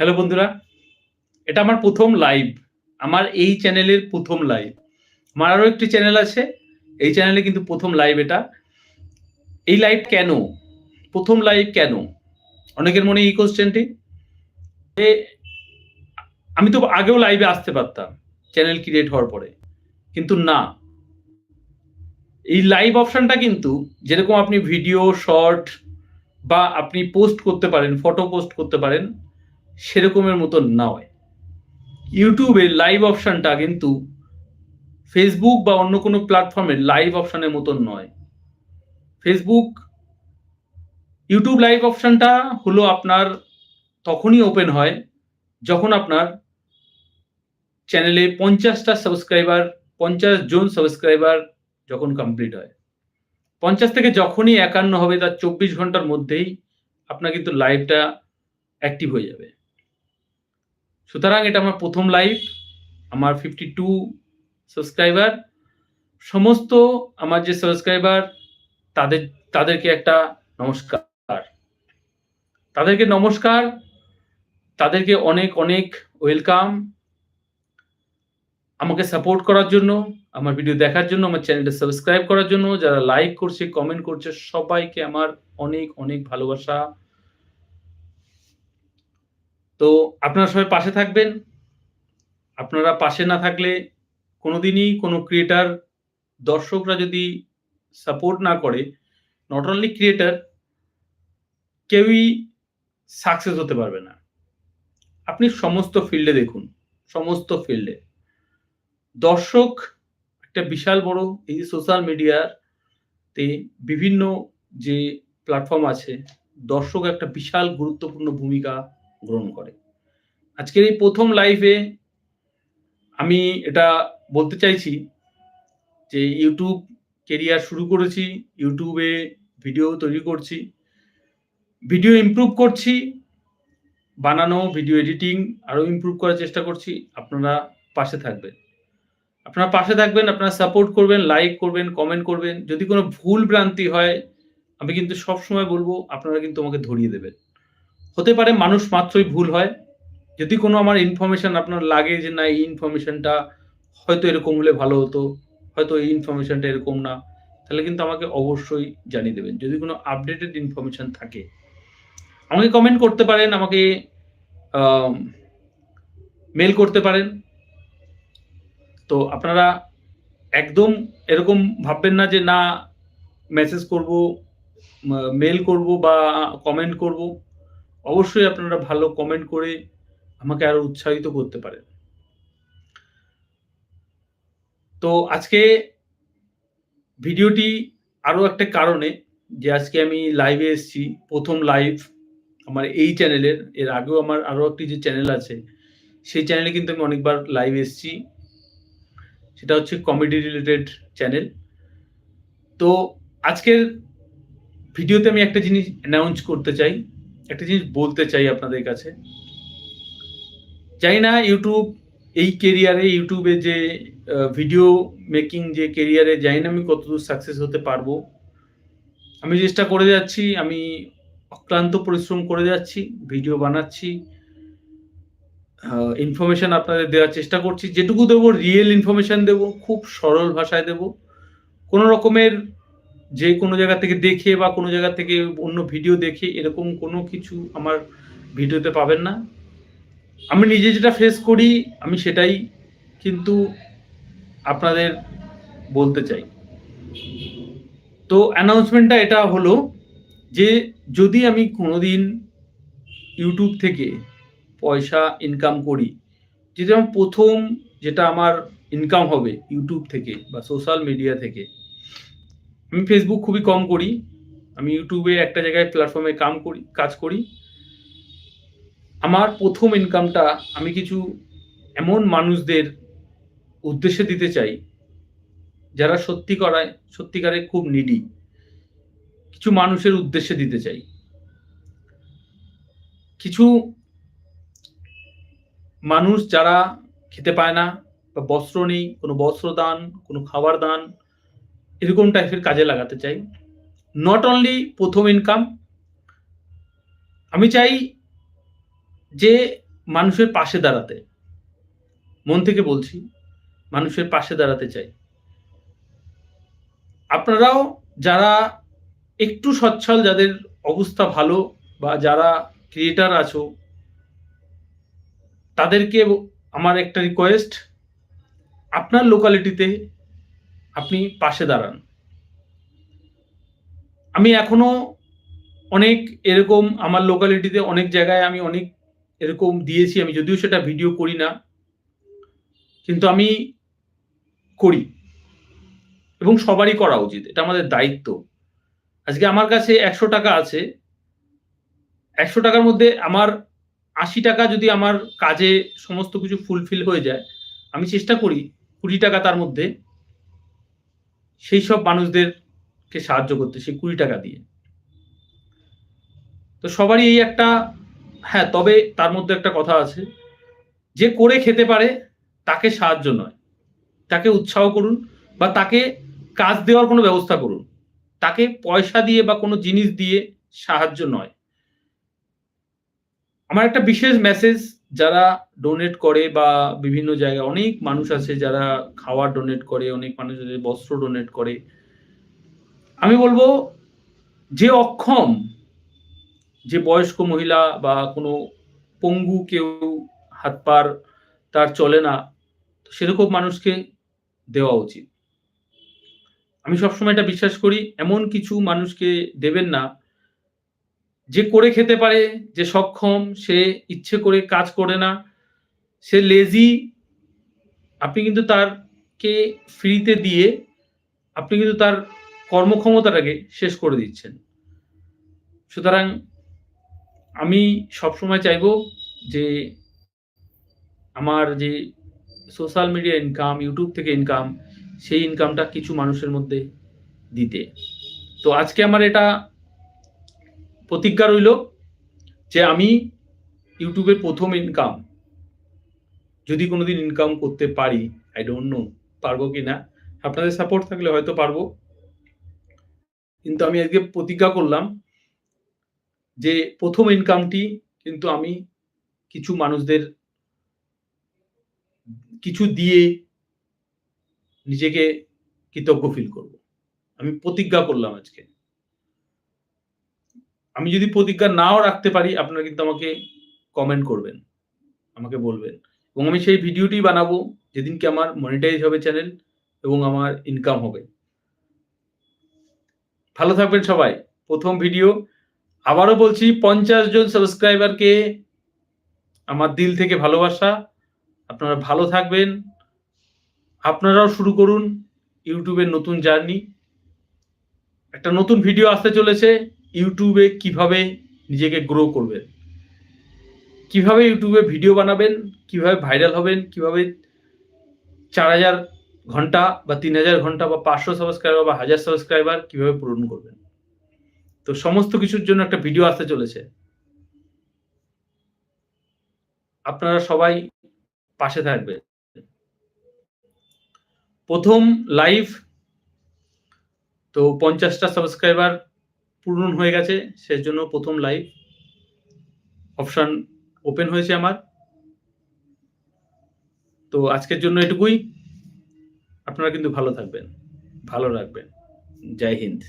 Hello বন্ধুরা, এটা আমার প্রথম লাইভ আমার এই চ্যানেলের প্রথম লাইভ আমার আরও একটি চ্যানেল আছে, এই চ্যানেলে কিন্তু প্রথম লাইভ এটা। এই লাইভ কেন? প্রথম লাইভ কেন? অনেকের মনে এই কোশ্চেনটি যে আমি তো আগেও লাইভে আসতে পারতাম চ্যানেল ক্রিয়েট হওয়ার পরে। কিন্তু না, এই লাইভ অপশনটা কিন্তু যেরকম আপনি ভিডিও শর্ট বা আপনি পোস্ট করতে পারেন ফটো পোস্ট করতে পারেন সেরকমের মতো নয়। ইউটিউবে লাইভ অপশনটা কিন্তু ফেসবুক বা অন্য কোনো প্ল্যাটফর্মে লাইভ অপশনের মতন নয়। ফেসবুক ইউটিউব লাইভ অপশনটা হলো আপনার তখনই ওপেন হয় যখন আপনার চ্যানেলে পঞ্চাশটা সাবস্ক্রাইবার পঞ্চাশ জন সাবস্ক্রাইবার যখন কমপ্লিট হয়। পঞ্চাশ থেকে যখনই একান্ন হবে তার চব্বিশ ঘণ্টার মধ্যেই আপনার কিন্তু লাইভটা অ্যাক্টিভ হয়ে যাবে। সুতরাং এটা আমার প্রথম লাইভ আমার ফিফটি টু সাবস্ক্রাইবার সমস্ত আমার যে সাবস্ক্রাইবার তাদের, তাদেরকে একটা নমস্কার। তাদেরকে নমস্কার, তাদেরকে অনেক অনেক ওয়েলকাম আমাকে সাপোর্ট করার জন্য, আমার ভিডিও দেখার জন্য, আমার চ্যানেলটা সাবস্ক্রাইব করার জন্য। যারা লাইক করছে কমেন্ট করছে, সবাইকে আমার অনেক অনেক ভালোবাসা। তো আপনারা সবাই পাশে থাকবেন। আপনারা পাশে না থাকলে কোনোদিনই কোনো ক্রিয়েটার দর্শকরা যদি সাপোর্ট না করে নট অনলি ক্রিয়েটার কেউই সাকসেস হতে পারবে না। আপনি সমস্ত ফিল্ডে দেখুন, সমস্ত ফিল্ডে দর্শক একটা বিশাল বড় এই সোশ্যাল মিডিয়াতে বিভিন্ন যে প্ল্যাটফর্ম আছে, দর্শক একটা বিশাল গুরুত্বপূর্ণ ভূমিকা গ্রহণ করে। আজকের এই প্রথম লাইভে আমি এটা বলতে চাইছি যে ইউটিউব কেরিয়ার শুরু করেছি ইউটিউবে ভিডিও তৈরি করছি ভিডিও ইমপ্রুভ করছি, বানানো ভিডিও এডিটিং আরও ইমপ্রুভ করার চেষ্টা করছি, আপনারা পাশে থাকবেন। আপনারা পাশে থাকবেন, আপনারা সাপোর্ট করবেন লাইক করবেন কমেন্ট করবেন, যদি কোনো ভুল ভ্রান্তি হয়, আমি কিন্তু সব সময় বলব, আপনারা কিন্তু আমাকে ধরিয়ে দেবেন। হতে পারে মানুষ মাত্রই ভুল হয়। যদি কোনো আমার ইনফরমেশন আপনার লাগে যে না, এই ইনফরমেশনটা হয়তো এরকম হলে ভালো হতো, হয়তো এই ইনফরমেশনটা এরকম না, তাহলে কিন্তু আমাকে অবশ্যই জানিয়ে দেবেন। যদি কোনো আপডেটেড ইনফরমেশন থাকে, আমাকে কমেন্ট করতে পারেন, আমাকে মেল করতে পারেন। তো আপনারা একদম এরকম ভাববেন না যে না মেসেজ করব মেল করব বা কমেন্ট করব। অবশ্যই আপনারা ভালো কমেন্ট করে আমাকে আরও উৎসাহিত করতে পারেন। তো আজকে ভিডিওটি আরও একটা কারণে যে আজকে আমি লাইভে এসেছি, প্রথম লাইভ আমার এই চ্যানেলের এর আগেও আমার আরও একটি যে চ্যানেল আছে, সেই চ্যানেলে কিন্তু আমি অনেকবার লাইভ এসেছি। সেটা হচ্ছে কমেডি রিলেটেড চ্যানেল তো আজকের ভিডিওতে আমি একটা জিনিস অ্যানাউন্স করতে চাই একটা জিনিস বলতে চাই আপনাদের কাছে। জানি না ইউটিউব, এই কেরিয়ারে ইউটিউবে যে ভিডিও মেকিং যে কেরিয়ারে জানি না আমি কতদূর সাকসেস হতে পারব। আমি চেষ্টা করে যাচ্ছি, আমি অক্লান্ত পরিশ্রম করে যাচ্ছি ভিডিও বানাচ্ছি। ইনফরমেশন আপনাদের দেওয়ার চেষ্টা করছি। যেটুকু দেবো রিয়েল ইনফরমেশন দেবো, খুব সরল ভাষায় দেবো। কোনো রকমের যে কোনো জায়গা থেকে দেখে বা কোনো জায়গা থেকে অন্য ভিডিও দেখে এরকম কোনো কিছু আমার ভিডিওতে পাবেন না। আমি নিজে যেটা ফেস করি, আমি সেটাই কিন্তু আপনাদের বলতে চাই। তো অ্যানাউন্সমেন্টটা এটা হলো যে, যদি আমি কোনোদিন ইউটিউব থেকে পয়সা ইনকাম করি যেটা প্রথম যেটা আমার ইনকাম হবে ইউটিউব থেকে বা সোশ্যাল মিডিয়া থেকে আমি ফেসবুক খুবই কম করি। আমি ইউটিউবে একটা জায়গায় প্ল্যাটফর্মে কাম করি, কাজ করি। আমার প্রথম ইনকামটা আমি কিছু এমন মানুষদের উদ্দেশ্যে দিতে চাই, যারা সত্যি করায়, সত্যিকারে খুব নিডি কিছু মানুষের উদ্দেশ্যে দিতে চাই। কিছু মানুষ যারা খেতে পায় না বা বস্ত্র নেই, কোনো বস্ত্র দান, কোনো খাবার দান এরকম টাইপের কাজে লাগাতে চাই। নট অনলি প্রথম ইনকাম আমি চাই যে মানুষের পাশে দাঁড়াতে। মন থেকে বলছি, মানুষের পাশে দাঁড়াতে চাই। আপনারাও যারা একটু সচ্ছল, যাদের অবস্থা ভালো বা যারা ক্রিয়েটার আছো, তাদেরকে আমার একটা রিকোয়েস্ট আপনার লোকালিটিতে আপনি পাশে দাঁড়ান। আমি এখনও অনেক এরকম আমার লোকালিটিতে অনেক জায়গায় আমি অনেক এরকম দিয়েছি, আমি যদিও সেটা ভিডিও করি না। কিন্তু আমি করি। এবং সবারই করা উচিত, এটা আমাদের দায়িত্ব। আজকে আমার কাছে একশো টাকা আছে। একশো টাকার মধ্যে আমার আশি টাকা যদি আমার কাজে সমস্ত কিছু ফুলফিল হয়ে যায়, আমি চেষ্টা করি কুড়ি টাকা তার মধ্যে সেই সব মানুষদেরকে সাহায্য করতে, সেই কুড়ি টাকা দিয়ে। তো সবারই এই একটা হ্যাঁ তবে তার মধ্যে একটা কথা আছে। যে করে খেতে পারে, তাকে সাহায্য নয়। তাকে উৎসাহ করুন বা তাকে কাজ দেওয়ার কোনো ব্যবস্থা করুন। তাকে পয়সা দিয়ে বা কোনো জিনিস দিয়ে সাহায্য নয়। আমার একটা বিশেষ মেসেজ যারা ডোনেট করে বা বিভিন্ন জায়গায় অনেক মানুষ আছে যারা খাওয়ার ডোনেট করে, অনেক মানুষ আছে বস্ত্র ডোনেট করে। আমি বলব যে অক্ষম, যে বয়স্ক মহিলা বা কোনো পঙ্গু কেউ হাত পার তার চলে না, সেরকম মানুষকে দেওয়া উচিত। আমি সবসময় এটা বিশ্বাস করি, এমন কিছু মানুষকে দেবেন না যে করে খেতে পারে, যে সক্ষম, সে ইচ্ছে করে কাজ করে না, সে লেজি আপনি কিন্তু তারকে ফ্রিতে দিয়ে আপনি কিন্তু তার কর্মক্ষমতাটাকে শেষ করে দিচ্ছেন। সুতরাং আমি সবসময় চাইব যে আমার যে সোশ্যাল মিডিয়া ইনকাম ইউটিউব থেকে ইনকাম সেই ইনকামটা কিছু মানুষের মধ্যে দিতে। তো আজকে আমার এটা প্রতিজ্ঞা রইল যে আমি ইউটিউবের প্রথম ইনকাম যদি কোনোদিন ইনকাম করতে পারি আই ডোন্ট নো পারব কি না? আপনাদের সাপোর্ট থাকলে হয়তো পারব। কিন্তু আমি আজকে প্রতিজ্ঞা করলাম যে প্রথম ইনকামটি কিন্তু আমি কিছু মানুষদের কিছু দিয়ে নিজেকে কৃতজ্ঞ ফিল করব। আমি প্রতিজ্ঞা করলাম আজকে। আমি যদি প্রতিজ্ঞা নাও রাখতে পারি, আপনারা কিন্তু আমাকে কমেন্ট করবেন, আমাকে বলবেন। এবং আমি সেই ভিডিওটি বানাবো, যেদিনকে আমার মনিটাইজ হবে চ্যানেল এবং আমার ইনকাম হবে। ভালো থাকবেন সবাই। প্রথম ভিডিও আবারও বলছি, পঞ্চাশ জন সাবস্ক্রাইবারকে আমার দিল থেকে ভালোবাসা। আপনারা ভালো থাকবেন। আপনারাও শুরু করুন ইউটিউবের নতুন জার্নি। একটা নতুন ভিডিও আসতে চলেছে। ইউটিউবে কীভাবে নিজেকে গ্রো করবেন? কীভাবে ইউটিউবে ভিডিও বানাবেন? কীভাবে ভাইরাল হবেন? কীভাবে চার হাজার ঘণ্টা বা তিন হাজার ঘণ্টা বা পাঁচশো সাবস্ক্রাইবার বা হাজার সাবস্ক্রাইবার কীভাবে পূরণ করবেন? তো সমস্ত কিছুর জন্য একটা ভিডিও আসতে চলেছে। আপনারা সবাই পাশে থাকবে প্রথম লাইভ তো পঞ্চাশটা সাবস্ক্রাইবার পূরণ হয়ে গেছে সেই জন্য প্রথম লাইভ অপশান ওপেন হয়েছে আমার। তো আজকের জন্য এটুকুই। আপনারা কিন্তু ভালো থাকবেন, ভালো রাখবেন। জয় হিন্দ।